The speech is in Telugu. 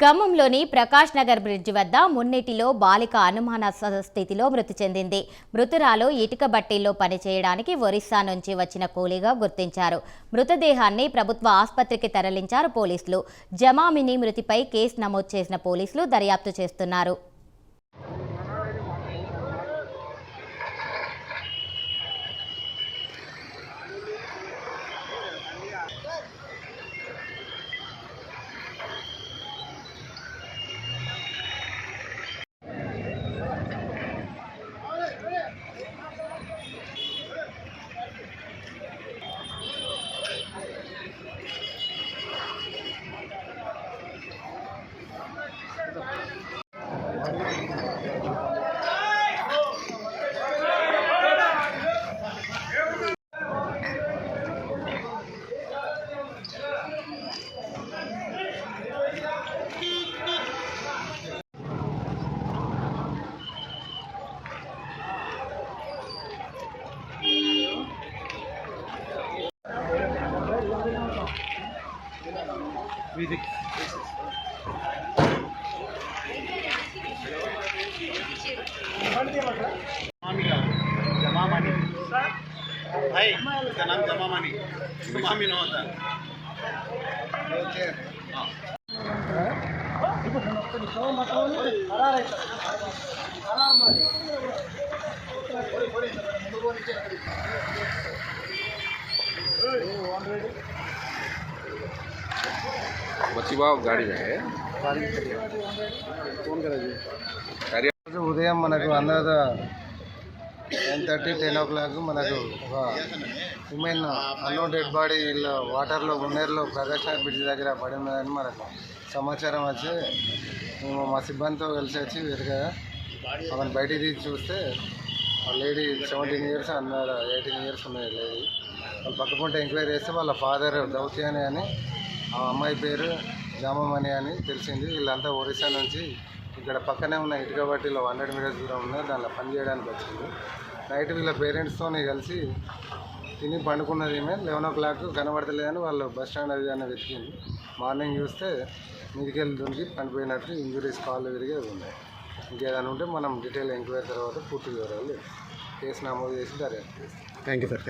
ఖమ్మంలోని ప్రకాష్ నగర్ బ్రిడ్జ్ వద్ద మున్నిటిలో బాలిక అనుమానాస్పద స్థితిలో మృతి చెందింది. మృతురాలు ఇటుక బట్టీల్లో పనిచేయడానికి ఒరిస్సా నుంచి వచ్చిన కూలీగా గుర్తించారు. మృతదేహాన్ని ప్రభుత్వ ఆసుపత్రికి తరలించారు పోలీసులు. జమామిని మృతిపై కేసు నమోదు చేసిన పోలీసులు దర్యాప్తు చేస్తున్నారు. जमामी का जमामानी भाई इसका नाम जमामानी इसको मामी ना होता बच्ची వచ్చి బాబు గాడిదే ఉదయం మనకు అందరూ nine thirty ten o'clock మనకు ఒక ఉమెన్ అన్నోన్ డెడ్ బాడీ వాటర్లో గుండెర్లో ప్రదర్శన బ్రిడ్జ్ దగ్గర పడి ఉన్నదని మనకు సమాచారం వచ్చి మేము మా సిబ్బందితో కలిసి వచ్చి వెతికగా అతను బయటికి తీసి చూస్తే ఆ లేడీ సెవెంటీన్ ఇయర్స్ అన్నారు ఎయిటీన్ ఇయర్స్ ఉన్నాయి లేడీ వాళ్ళు పక్కకుంటే ఎంక్వైరీ చేస్తే వాళ్ళ ఫాదర్ దౌత్యాని అని ఆ అమ్మాయి పేరు జామమని అని తెలిసింది. వీళ్ళంతా ఒరిస్సా నుంచి ఇక్కడ పక్కనే ఉన్న ఇటుకబట్టిలో హండ్రెడ్ మీటర్స్ దూరం ఉన్న దానిలో పని చేయడానికి వచ్చింది. నైట్ వీళ్ళ పేరెంట్స్తో కలిసి తిని పండుకున్నది ఏమే లెవెన్ ఓ క్లాక్ కనబడతలేదని వాళ్ళు బస్ స్టాండ్ అది అని వెతికింది. మార్నింగ్ చూస్తే మీదికెళ్ళి దొరికి పనిపోయినట్టు ఇంజురీస్ కాళ్ళు విరిగి ఉన్నాయి. ఇంకేదైనా ఉంటే మనం డీటెయిల్ ఎంక్వైరీ తర్వాత పూర్తి వివరాలు కేసు నమోదు చేసి దర్యాప్తు థ్యాంక్ యూ సార్.